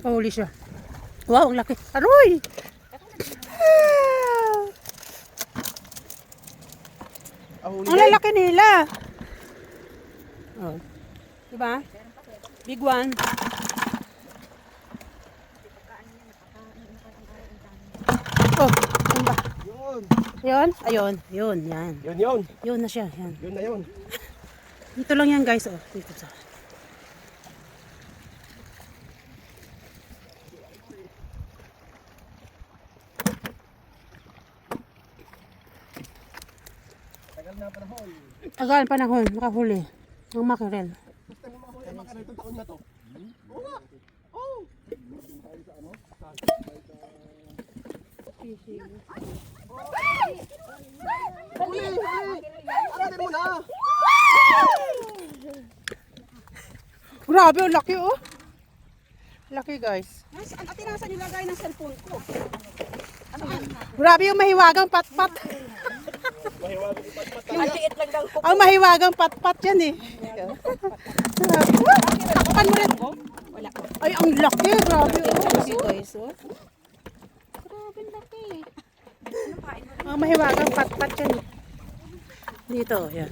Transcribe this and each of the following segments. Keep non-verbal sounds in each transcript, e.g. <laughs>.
Nakahuli siya. Wow, ang laki. Aroy! Ang lalaki nila. Oh. Diba? Big one. Oh, ano ba? Yun. Yun? Ayun. Yun, yan. Yun yun. Yun na siya. Yan. Yun na yun. Dito lang yan guys. Oh, dito sa. Tagal panahon. Makahuli. Ang makarel. Gusto mo mahuli ang itong taon na to? Oo nga. Oo. Huli! Huli! Aratin mo na! Grabe, ang laki oh. Laki guys. Nas, ang ate nasa nilagay ng cellphone ko. Grabe yung mahiwagang patpat. Ang liit lang daw. Ang mahiwagang patpat yan eh. Takpan mo rin. Wala. Ay, ang laki. Grabe. Laki guys. Grabe laki. Ang mahiwagang patpat yan eh. Dito, yan.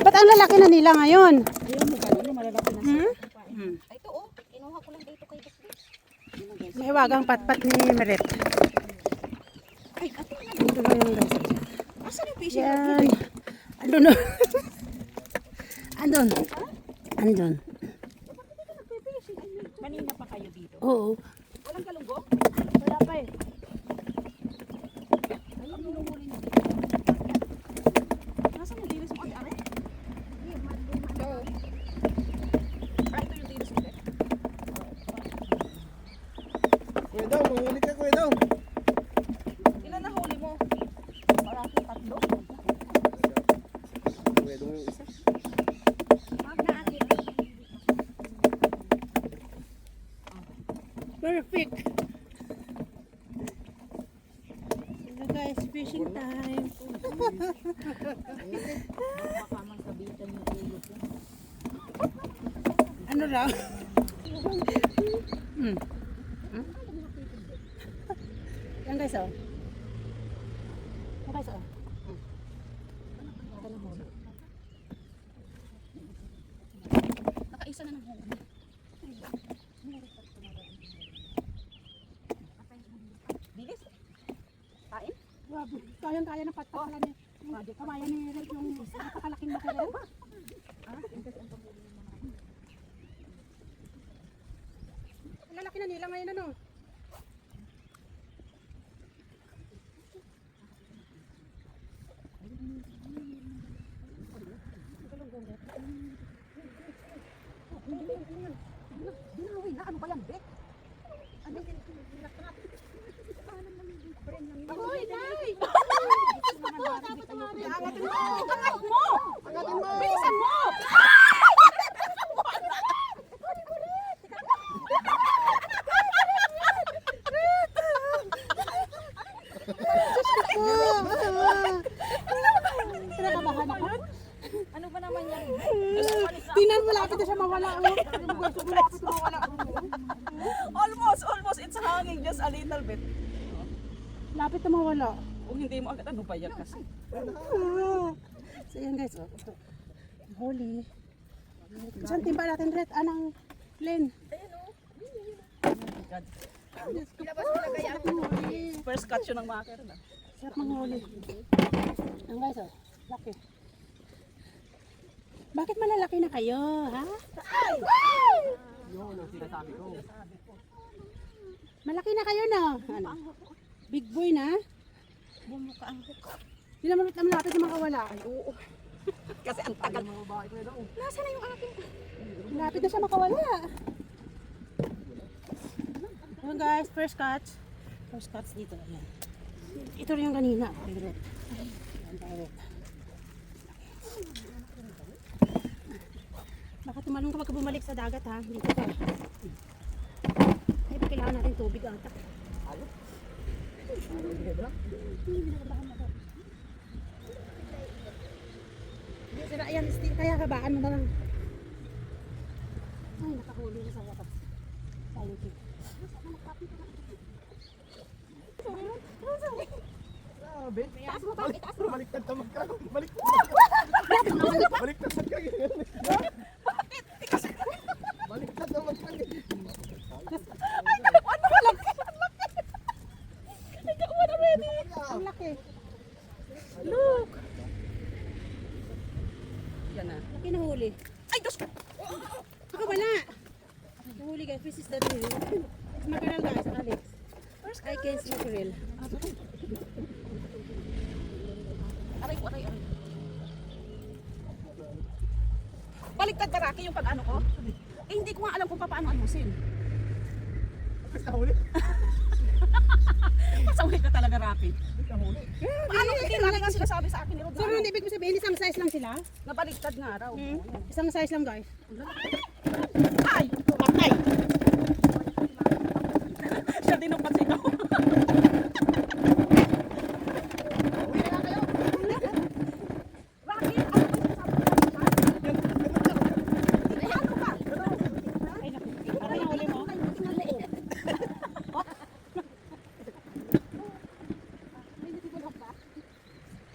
Ba't ang lalaki na nila ngayon? Ayun malalaki na siya. Hmm? Ito oh. Kinuha ko lang dito kay Bisbis. Mahiwagang patpat ni Meret. Ay, ate na. Dito lang. Fishing? Yan. Andun. Andun. Andun. Kanina pa kayo dito. Oo. Walang kalunggo? Wala pa eh. Ayun, hinuhuli na. Nasaan yung dilis mo ate Are? Ito. Ah, ito yung dilis mo ate. Kuya daw, mahuli ka kuya daw. Ilan na huli mo? Parang tatlo. Kuya daw yung isa. Wag na ate. Perfect. Hello guys, fishing time. <laughs> Ano lang? hmm. Hmm? Yan guys oh. Yan guys oh. Hmm. Ito na huli. Nakaisa na ng huli. Bilis. Kain? Grabe. Kayang kaya ng patpat pala ni Kamaya ni Red yung napakalaking makarel. Ang lalaki na nila ngayon ano. Binawi na. Ano ba yan, Bek? Ano? Ahoy, Nay! Mo! Angat mo! Angatin mo! Bilisan mo! Kinakabahan ako. Ano ba naman yan? Tingnan mo, lapit na siya mawala. Oh. Gusto mo lapit na mawala. Almost, hanging just a little bit. Lapit na mawala. Kung hindi mo agad, ano ba yan kasi? <laughs> So yan guys, oh. Ito. Holy. Saan timba natin, Red? Anang Len? First catch yun ng maker na. Sarap ng huli. Ang guys, oh. Laki. Bakit malalaki na kayo, ha? Yun ang sinasabi ko. Malaki na kayo, no? Ano? Big boy na? Bumuka ang hook. Hindi naman naman natin na makawala. Ay, oo. <laughs> Kasi ang tagal. Nasaan na yung akin? Lapit na siya makawala. Ayan guys, first catch. First catch dito. Ayan. Ito rin yung kanina. Pirate. Ayan, pirate. Baka tumalong ka bumalik sa dagat ha. Dito ka. Ay, kailangan natin tubig ata. Hindi sila, ayan, still, kaya habaan mo na lang. Ay, nakahuli na sa wakas. Grabe. Taas mo pa, itaas mo. Baliktad ka magkano. Baliktad. <laughs> Baliktad sa kaya. <laughs> Baliktad na magkano. Ang laki. Look! Yan na. Laki na huli. Ay, Diyos ko! Baka wala. Nahuli guys. This is the real. It's mackerel guys, Alex. I can see mackerel. Aray ko, aray, aray. Baliktad Rocky, yung pag-ano ko. Eh, hindi ko nga alam kung paano ayusin. Kahuli. Masaway ka talaga, Rocky. Kahuli. Paano hindi nga sinasabi sa akin ni Rod? Sabihin? Isang size lang sila? Nabaliktad nga raw. Hmm? Isang size lang guys. Ay! Patay! Siya din ang pasigaw. Rocky, ano ba sinasabi ko? Eh, ano ka? Ay, naku. Parang nahuli mo.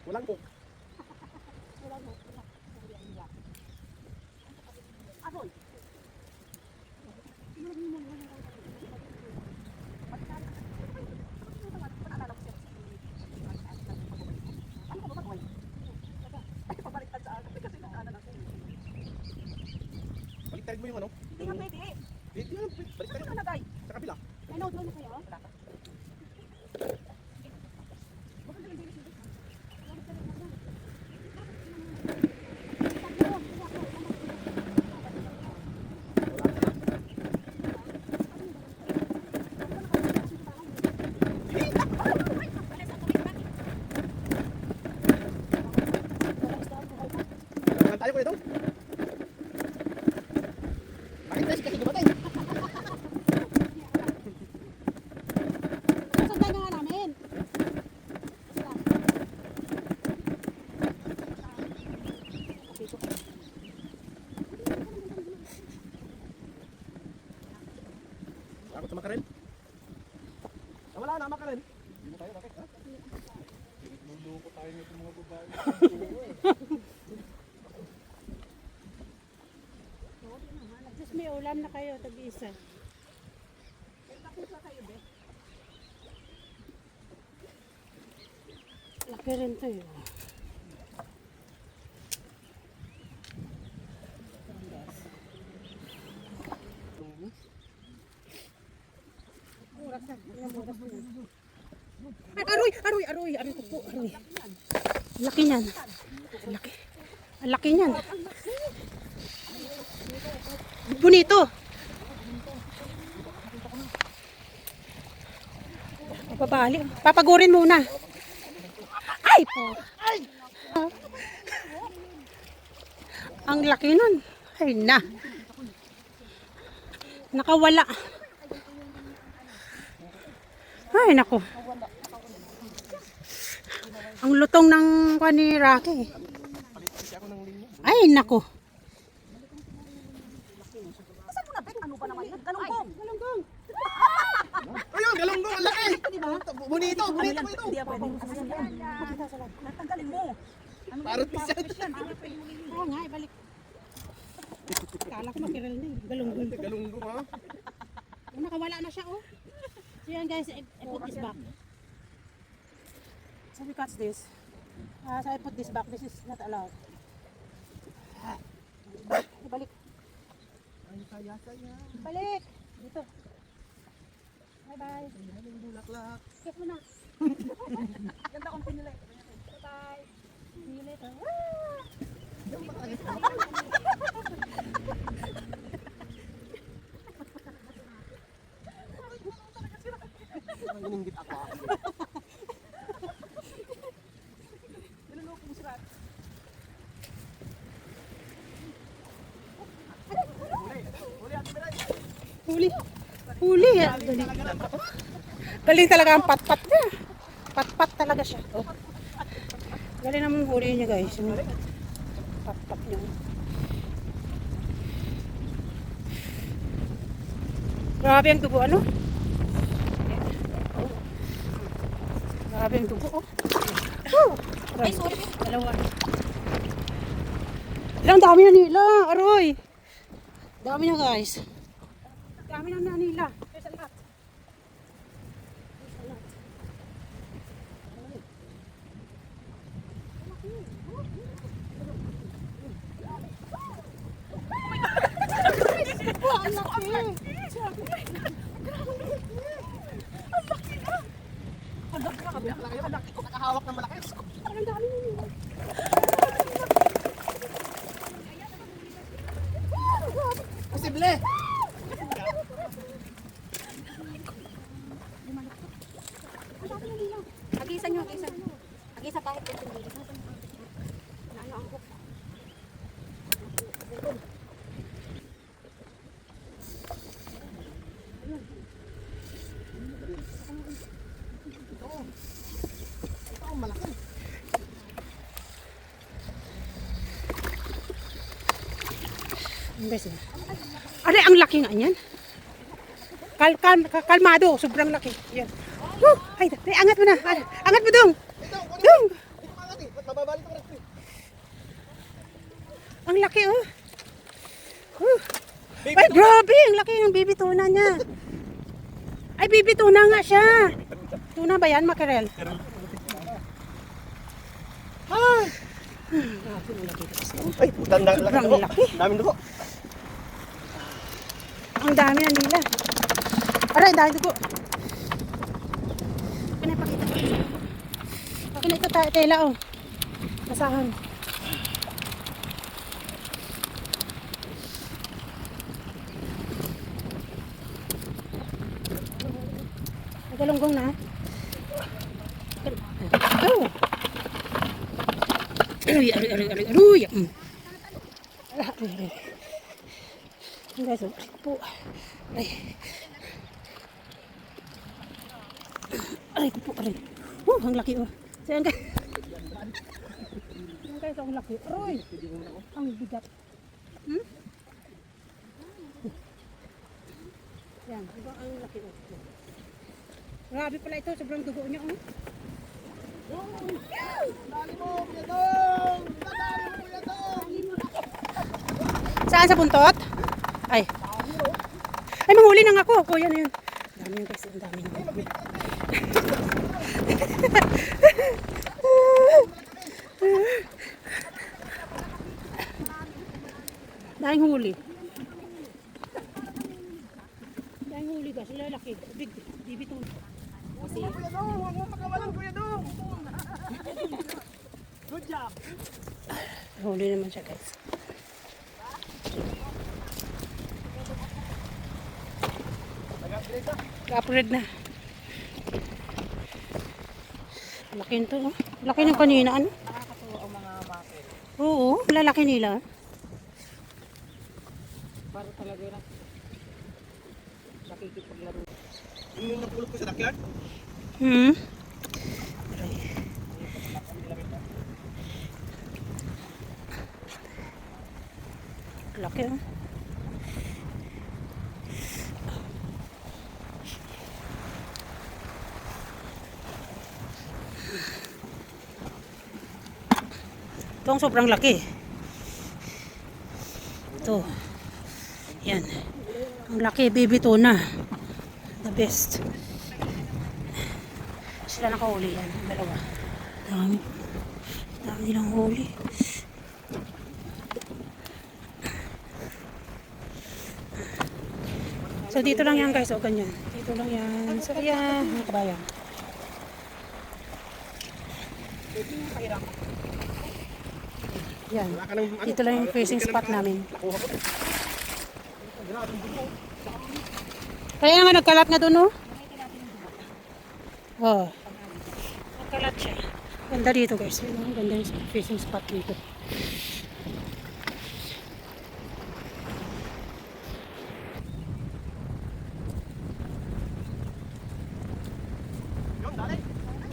Walang cook. Aroy. Baliktad mo yung ano. Hindi nga pwede. Eh, di yan. Baliktad Ano na, Day? Sa kabila. May note na kayo? Saan tayo ko ito? Bakit tayo kasi gumatay? Sundan na nga namin. Takot sa makarel? Ah, wala na, makarel. Hindi na tayo, bakit? Ha? Tayo nito mga babae. Diyos may ulam na kayo, tag-isa. Laki rin to eh. Ay, aroy, aroy, aroy, aroy ko po, aroy. Laki niyan. Laki. Ang laki niyan. Bonito. Papabali. Papagurin muna. Ay po. Ang laki nun. Ay na. Nakawala. Ay nako. Ang lutong ng kani Rocky. Ay nako. Ano. <laughs> Ayun, galunggong, ang laki! Bonito, Ano bonito mo ito! Ano? Natanggalin mo. Parang t-shirt. Oo nga, ibalik. Kala ko makiral na eh. Galunggong. Galunggong, ha? Nakawala na siya, oh. So yan guys, I, I put this back. So we catch this. Ah, so I put this back. This is not allowed. Balik. Ay, saya-saya. Balik. Dito. Bye-bye. Ay, bulaklak. Kiss mo na. <laughs> Ganda kong pinili. Bye-bye. See you later. Ah! Parang <laughs> ininggit ako. ah. Niloloko Huli. Huli. ah. Galing. Galing talaga ang pat-pat niya. Pat-pat talaga siya. Oh. Galing naman huli niya guys. Pat-pat niya. Grabe ang dugo, ano? Grabe ang dugo, oh. Ay, sorry. Dalawa. Ilang dami na nila, aroy. Dami na, guys. Dami na na nila. There's a lot. Nakahawak ng malaki. Posible! Agisan nyo, agisan. Agisan kahit ito hindi. Na ano ang hook. Ito ang malaki. Ang guys, eh. Aray, ang laki nga niyan. Kal, kal, kal- kalmado, sobrang laki. Yan. Woo! Ay, ay, angat mo na. Angat mo dong. Dong! ko? Ang laki, oh. Woo! Ay, grabe! Ang laki ng baby tuna niya. Ay, baby tuna nga siya. Tuna ba yan, makarel? Ay! Ay, putang laki Sobrang laki. Daming dugo. Ang dami na nila. Aray, dahil dugo. Ano, pakita ko. Akin ito, ta- tela, oh. Basahan. Nagalunggong na. Oh! Aray, aray, aray, aray, aray. Mm. Aray, aray, aray. Guys, aray po. Aray. Aray ko po, aray. Oh, ang laki oh. Ang guys. Ang guys, ang laki. Aray. Ang bigat. Hmm? Yan, diba ang laki oh. Grabe pala ito, sobrang dugo niya oh. Saan sa buntot? Ay. Ay, manghuli nang ako. Kuya na yun. Ang dami yun guys. Ang <laughs> dami yun. Dahing huli. Dahing huli guys. Lalaki. Big. Bibitong. Kasi Kuya Dong! Huwag mo pakawalan, Kuya Dong! <laughs> Good job! huli naman siya guys. Upgrade na. Laki nito. Oh. Laki ng kanina. Ano? Nakakatuwa ang mga bakit. Oo, lalaki nila. Para talaga na. Nakikipaglaro. Yung napulot ko sa backyard? Hmm. Laki oh. Ito ang sobrang laki. Ito. Yan. Ang laki, baby tuna. The best. Sila nakahuli yan. Dalawa. Dami. Dami nilang huli. So dito lang yan guys. O ganyan. Dito lang yan. So ayan. Mga kabayan. Yan. Ano? Dito lang yung fishing spot namin. Kaya nga nagkalat nga doon, oh. Oh. Nagkalat siya. Ganda dito, guys. Ganda yung fishing spot dito. Yun, dali!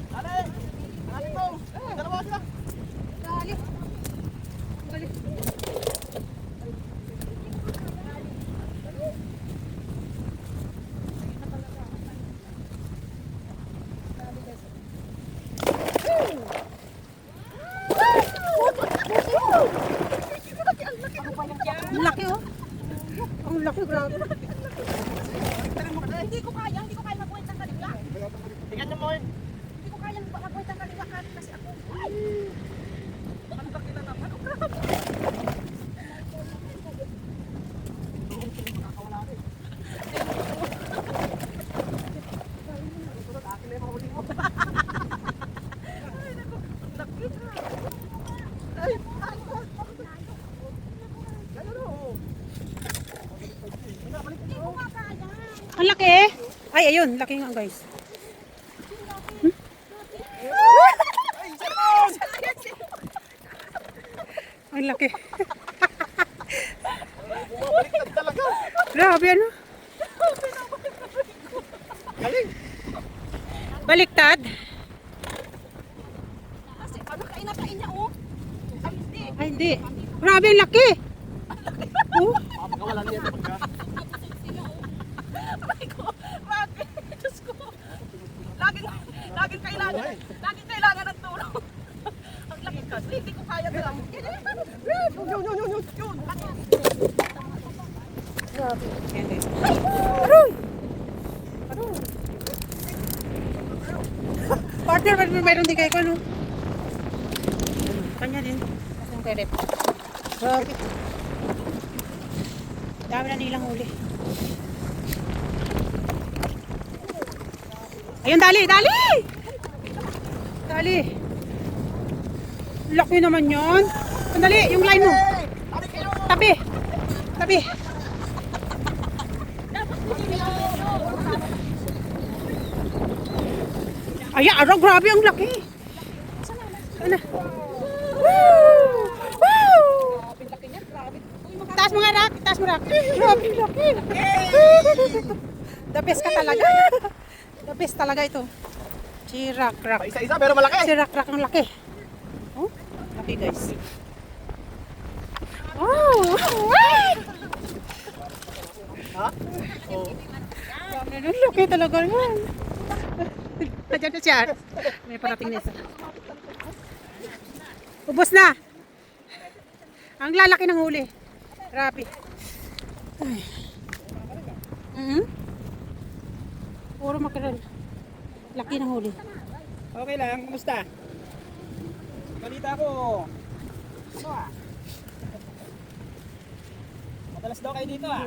Dali! Dali mo! Dalawa sila! Dali. Dali. Ang laki, grabe. Hindi ko kaya, hindi ko kaya magbuhat ng kaliwa. Tingnan mo. Hindi ko kaya magbuhat ng kaliwa kasi ako. Ay! Ang laki na naman. Ang grabe. Ay, naku. Laki na. Ay, ay, Hindi ko nga kaya. Ang laki eh. Ay, ayun. Laki nga guys. Hmm? Ang laki. Bumabaliktad talaga. Grabe ano. Galing. Baliktad. Kasi ano kain-kain niya oh. Ay, hindi. Ay, hindi. Grabe, laki. Oh, Mapakawalan niya pagka. Aray ko, bakit? Diyos ko. Laging, laging kailangan, laging kailangan ng tulong. <laughs> Ang laki kasi, hindi ko kaya na lang. Yun, yun, yun, yun, yun, yun. grabe. Aroy! Aroy! Partner, may- mayroon din kayo ko, no? Kanya din. Kasi yung kay Rep. Grabe. Dami na nilang huli. Ayun, dali, dali! Dali. Laki naman yon. Sandali, yung line mo. Tabi. Tabi. Ay, araw, grabe ang laki. Ano? Woo! Woo! Taas mo nga, Rak. Taas mo, Rak. Grabe, ang laki. The best ka talaga. Best talaga ito. Si Rak, Rak. Isa-isa pero malaki. Si Rak, Rak ang laki. Oh, laki guys. Oh! Ha? Oh. Laki talaga yan. Nandiyan na siya. May parating na isa. Ubus na. Ang lalaki ng huli. Grabe. Ay. Mhm. Puro makarel. Laki ng huli. Okay lang, kumusta? Balita ko. Ano ah? Madalas daw kayo dito ah.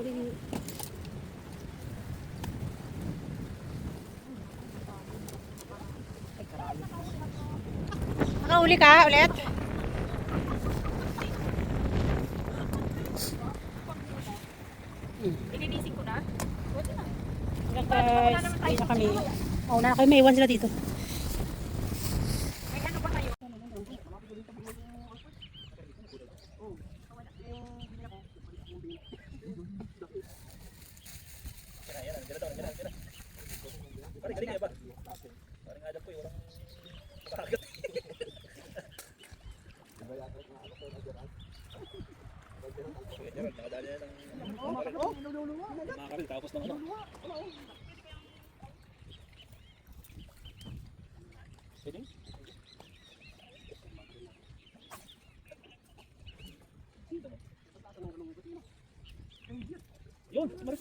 Nakahuli ka ulit? Na. Hanggang guys, hindi na kami. Oh, na kayo may iwan sila dito.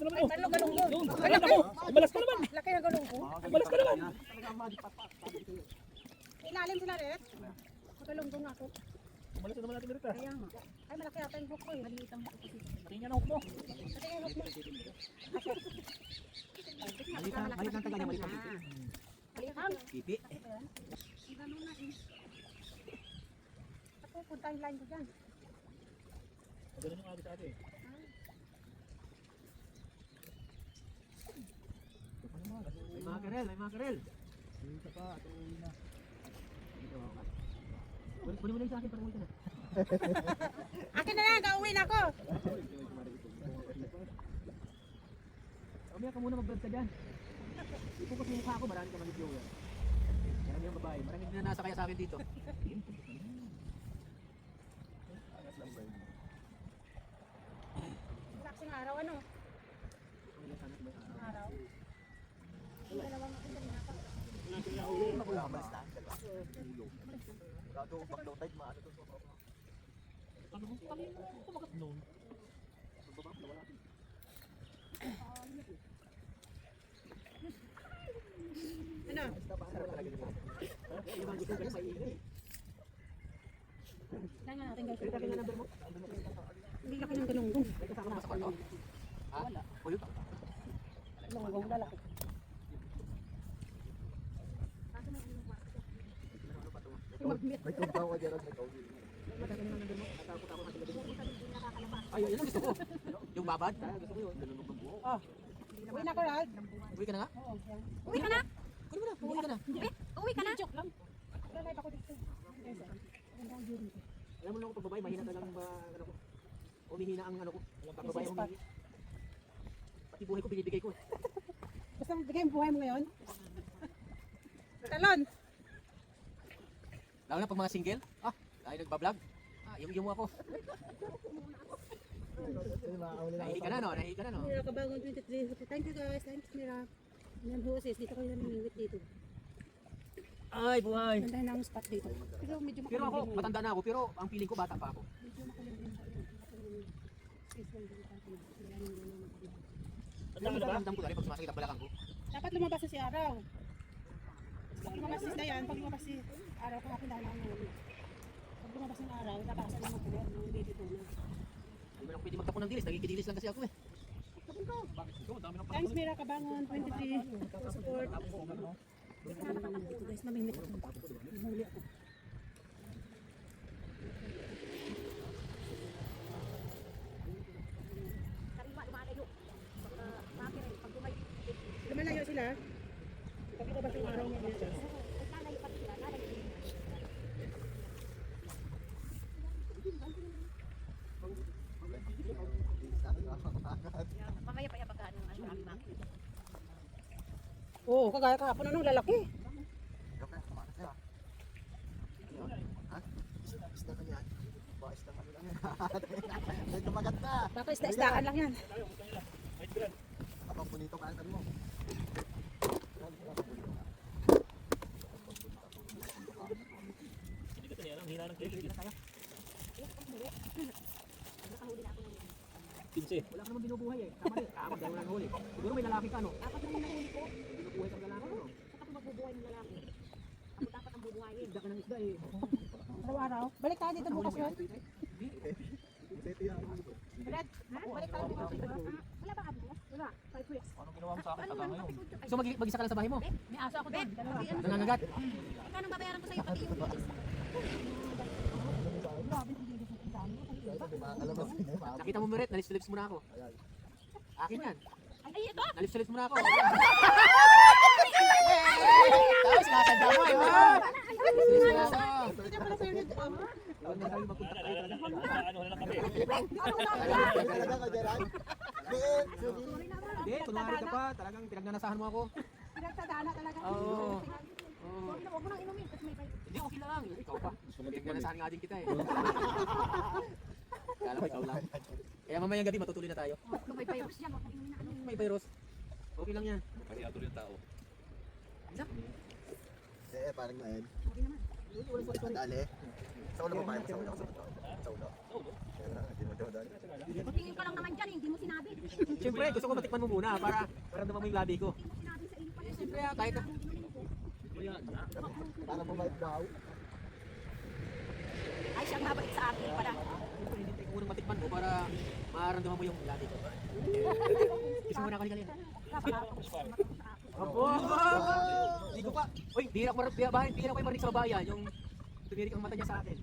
Yun, naman oh. Yun, ay nako, ay malas ka naman. Laki ng ko. Ay malas ka naman. Ilalim sila rin. Magalunggong ako. Malas na naman natin dito. Kaya nga. Ay, malaki ata ko eh. Maliit ang hook ko. Tingnan ang hook mo. Hook mo. Maliit ang taga niya, maliit ang. Pipi. Ganun na eh. Ako, punta yung line ko dyan. Ganun yung abi sa atin. May mga karel, may mga karel. Dito pa, ito uwi na. Kunin mo na yung sa akin para uwi ka na. <laughs> Akin na lang, gawin ako. Mamaya ka muna mag-vlog ka dyan. Ipukas mo yung mukha ko, marami ka mag-viewer. Marami yung babae, marami din na nasa kaya sa akin dito. Laksing araw, ano? Gago, baklaw tide, maano to. Ano kung kanina kung kumagat noon? Sa baba, wala. Ano? Sarap talaga dito. Ibang gusto ko sa iyo. Kaya natin guys. Kaya natin number mo. Hindi laki ng galunggong. May kasama sa kwarto? Wala. O yun? Galunggong lalaki. May tumpaw ka dyan. Ay, yun ang gusto ko. Yung babad. Gusto ko yun. Oh. Uwi na ko, Rad. Uwi ka na nga? Oo. Uwi ka na? Kunin mo na. Uwi ka na. Eh, uwi ka na? Joke lang. Ako dito. Gandang view dito. Alam mo lang pag babae, mahina talagang ba, ano ko. Umihina ang ano ko. Pag babae, humihingi. Pati buhay ko, binibigay ko. eh. Basta bigay yung buhay mo ngayon. Talon! Lalo na pag mga single. Ah, dahil nagbablog. Ah, yung yung ako. Nahihi ka na no? Nahihi ka na no? Mira Kabangon 23. Thank you guys. Thanks Mira. Yan hoses. Dito kayo namimingwit dito. Ay, buhay. Ganda na ang spot dito. Pero medyo Pero ako, matanda na ako. Pero ang feeling ko, bata pa ako. Medyo makulimlim pa. Maraming ganun. Alam mo, ramdam ko rin pag sumasakit ang balakang ko. Dapat lumabas na si Araw. Pag lumabas si Dayan, pag lumabas si Araw, kahapon dahil ang ulo. Pag lumabas ng Araw, tatasan naman ko ng baby ko na. Hindi mo lang pwede magtapon ng dilis. Nagigidilis lang kasi ako eh. Bakit ito? Dami ng Thanks Mira Kabangon 23 for support. Dito guys, namimit ako. Huli ako. Karima, lumalayo. Baka, bakit rin, pag lumay, Lumalayo sila. Pag lumabas yung araw niya dito. lalayo pa sila, lalayo. Mamaya pa yan pagka ano, ano, ano, ano. Oo, kagaya kahapon anong lalaki. Ito maganda. Baka isda-isdaan lang yan. Abang bonito ka mo. Pinse. Wala ka naman binubuhay eh. Tama rin. Kaamag daw lang huli. Siguro may lalaki ka no? Dapat naman nahuli ko. Binubuhay kang lalaki no? Saka kung magbubuhay ng lalaki. Ako dapat ang bubuhayin. Isda ka ng isda eh. Araw-araw. Balik tayo dito bukas yun. Brad, balik tayo bukas dito. Wala ba abo? Wala. Five weeks. Ano ginawa mo sa akin? Ano? So mag mag-isa ka lang sa bahay mo? May aso ako doon. Nangangagat? Kano babayaran ko sa'yo pati yung bilis? Nakita mo Meret, nalips-lips mo na ako. Akin yan. Ay, ito! Nalips-lips mo na ako. Tapos nasanda mo eh. Na. Hindi na kunwari ka pa. Talagang pinagnanasahan mo ako. Pinagtadana talaga. Oo. Oo. Huwag na, mo nang inumin. Hindi, okay lang. Ikaw pa. Pinagnanasahan nga din kita eh. <laughs> Kala ko ikaw lang. Kaya mamayang gabi matutuloy na tayo. Virus yan, huwag mong inumin na. May virus. Okay lang yan. Eh, parang na yan. Okay naman. Dali. Sa ulo mo ba? Sa ulo. Sa ulo. Sa ulo. Kaya na, hindi mo daw dali. Tingin ka lang naman dyan, eh, hindi mo sinabi. Siyempre, gusto ko matikman mo muna para para naman mo yung labi ko. mo sinabi sa iyo pala. Siyempre, ah, kahit Para bumalik daw. Ay, siyang mabait sa akin pala. Siyempre, hindi tayo unang matikman mo para maramdaman mo yung labi ko. <laughs> Gusto mo na ako ni Kalina? Apo! Hindi ko pa. Uy, bihira ko mar- bihira, bihira ko yung marinig sa babayan. Yung tumirik ang mata niya sa akin.